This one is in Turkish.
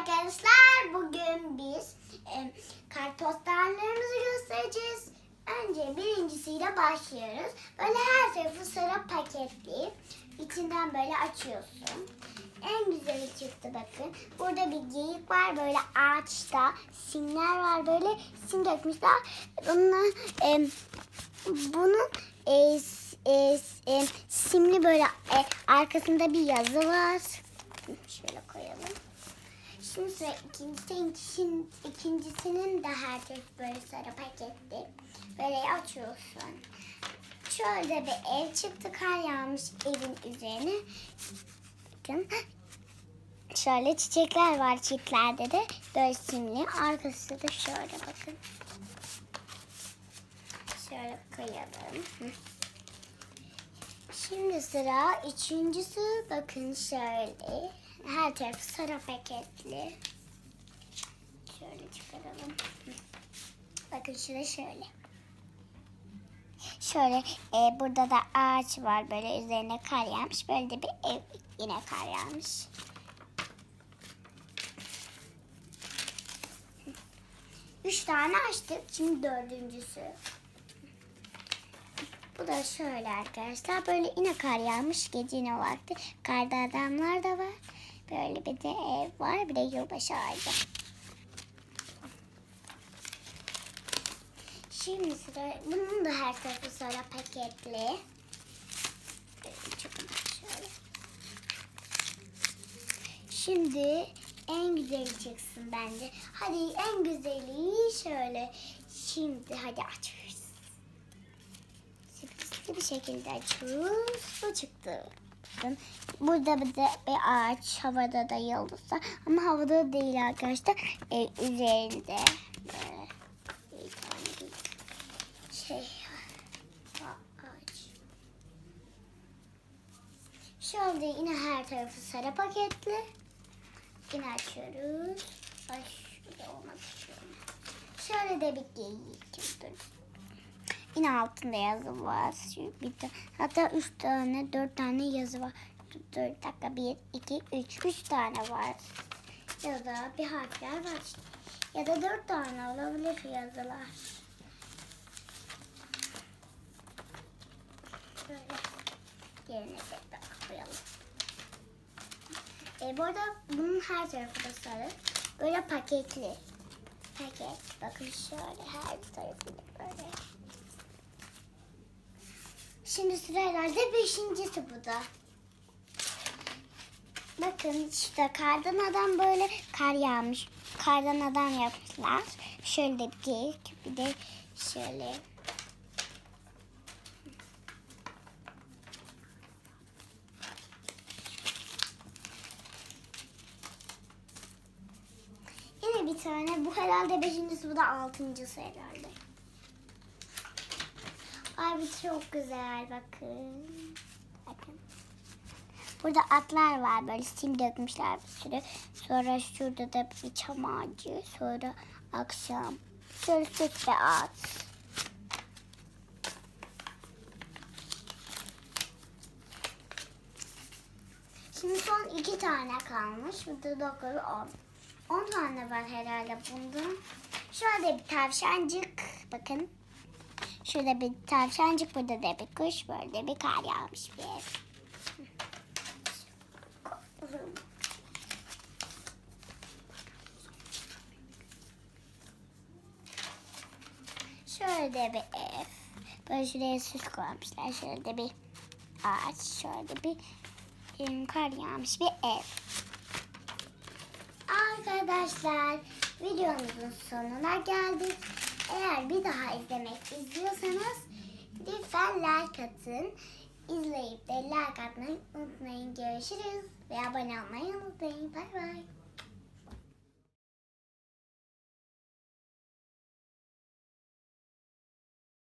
arkadaşlar. Bugün biz e, kartpostallarımızı göstereceğiz. Önce birincisiyle başlıyoruz. Böyle her tarafı sarı paketli. İçinden böyle açıyorsun. En güzeli çıktı bakın. Burada bir geyik var böyle ağaçta. Simler var böyle sim dökmüşler. Bunun, e, bunun e, e, e, simli böyle e, arkasında bir yazı var. Şöyle koyalım. Şimdi sıra ikincisinin, ikincisinin de her tarafı böyle sarı paketli. Böyle açıyorsun. Şöyle bir ev çıktı. Kar yağmış evin üzerine. Bakın. Şöyle çiçekler var çitlerde de. Böyle simli. Arkası da şöyle bakın. Şöyle koyalım. Şimdi sıra üçüncüsü. Bakın şöyle. Her tarafı sarı paketli. Şöyle çıkaralım. Bakın şurada şöyle. Şöyle e, burada da ağaç var böyle üzerine kar yağmış. Böyle de bir ev yine kar yağmış. Üç tane açtık. Şimdi dördüncüsü. Bu da şöyle arkadaşlar. Böyle yine kar yağmış gecenin vakti. Karda adamlar da var. Böyle bir de ev var. Bir de yılbaşı ağacı. Şimdi sıra bunun da her tarafı sarı paketli. Şimdi en güzeli çıksın bence. Hadi en güzeli şöyle. Şimdi hadi açıyoruz. Sürprizli bir şekilde açıyoruz. Bu çıktı. Burada bir de bir ağaç havada da yıldız var. Ama havada değil arkadaşlar. E, üzerinde böyle şey ağaç. Şöyle yine her tarafı sarı paketli. Yine açıyoruz. Ay şurada istiyorum. Şöyle de bir geyik. Dur. Yine altında yazı var. Bir ta- hatta üç tane, dört tane yazı var. Dur, dakika. Bir, iki, üç. Üç tane var. Ya da bir harfler var. Ya da dört tane olabilir yazılar. Şöyle. Yerine tekrar koyalım. E, bu arada bunun her tarafı da sarı. Böyle paketli. Paket. Bakın şöyle her tarafı böyle. Şimdi sıra herhalde beşincisi bu da. Bakın işte kardan adam böyle kar yağmış. Kardan adam yapmışlar. Şöyle bir geyik. Bir de şöyle. Yine bir tane. Bu herhalde beşincisi. Bu da altıncısı herhalde. Ay bu çok güzel. Bakın. Bakın. Burada atlar var. Böyle sim dökmüşler bir sürü. Sonra şurada da bir çam ağacı. Sonra akşam. Şöyle süt ve at. Şimdi son iki tane kalmış. Burada dokuz on. On tane var herhalde bundan. Şurada bir tavşancık. Bakın. Şurada bir tavşancık. Burada da bir kuş. Böyle bir kar yağmış bir ev. Şöyle bir ev. Böyle şuraya süs koymuşlar. Şöyle bir ağaç. Şöyle bir kar yağmış bir ev. Arkadaşlar videomuzun sonuna geldik. Eğer bir daha izlemek istiyorsanız lütfen like atın. İzleyip de like atmayı unutmayın. Görüşürüz ve abone olmayı unutmayın. Bay bay.